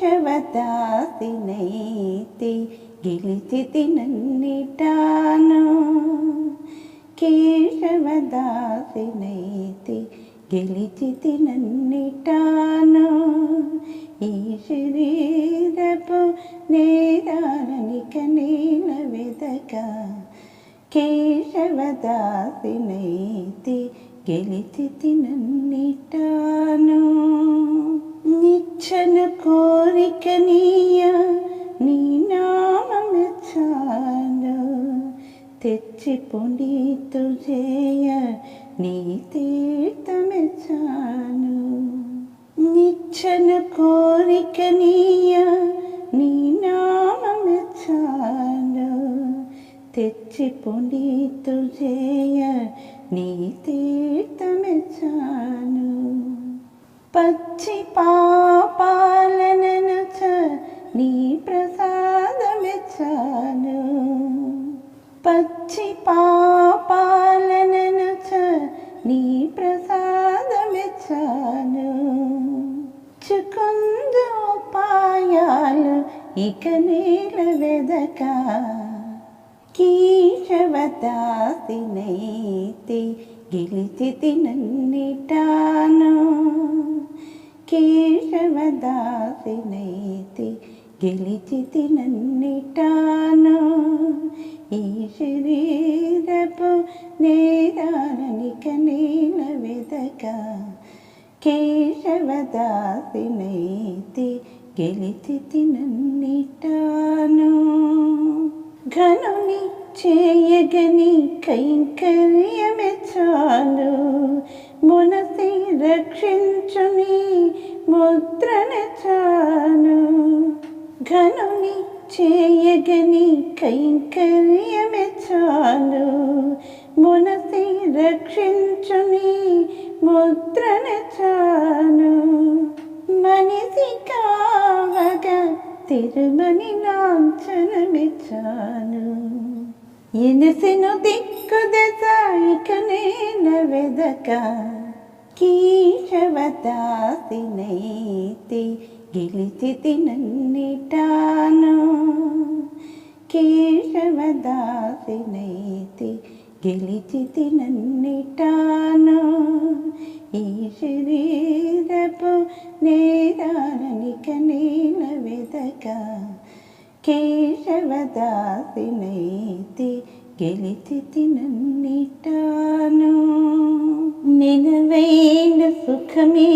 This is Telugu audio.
కేశవదాసినైతి గెలిచితి నన్నిటాను. కేశవదాసినైతి గెలిచితి నన్నిటాను. ఈ శరీరపు నేరాలనిక నీల వెదక కేశవదాసినైతి గెలిచితి నన్నిటాను. నిచ్చన కోరిక నీయ నీ నామమెచ్చాను తెచ్చి పునీతు చేయ నీ తీర్థమెచ్చాను నిచ్చన కోరిక నీయ నీ నామమెచ్చాను తెచ్చి పునీతు చేయ నీ తీర్థమెచ్చాను పచ్చి పా నీ ప్రసాదమిచ్చాను. పచ్చి పాపాలనచ నీ ప్రసాదమిచ్చాను. చుకుందోపాయాలు ఇక నీల వెదక. కీశవదాసినైతే గెలిచి తినన్నిటాను. కేశవదాసినైతే గెలిచితి నన్నిటాను ఈ శరీరపు నేరాలనిక నీల వెదక కేశవదాసినైతి గెలిచితి నన్నిటాను ఘనుని చేయగని కైంకర్యమే చాలు. మునసి రక్షించుని జగని కైంకర్యమె చాలు. మునసి రక్షించుని ముద్రణ చాలు. మనిషి కావగా తిరుమని లాంఛనమిచ్చాను ఎనసెను దిక్కు దశాయిక నేల వెదక కీశవదాసినైతి గెలిచి తినన్నిటా కేశవదాసినైతి గెలిచితి నన్నిటాను ఈ శరీరపు నేరాలనిక నీల వెదక కేశవదాసినైతి గెలిచితి నన్నిటాను నిలవైన సుఖమే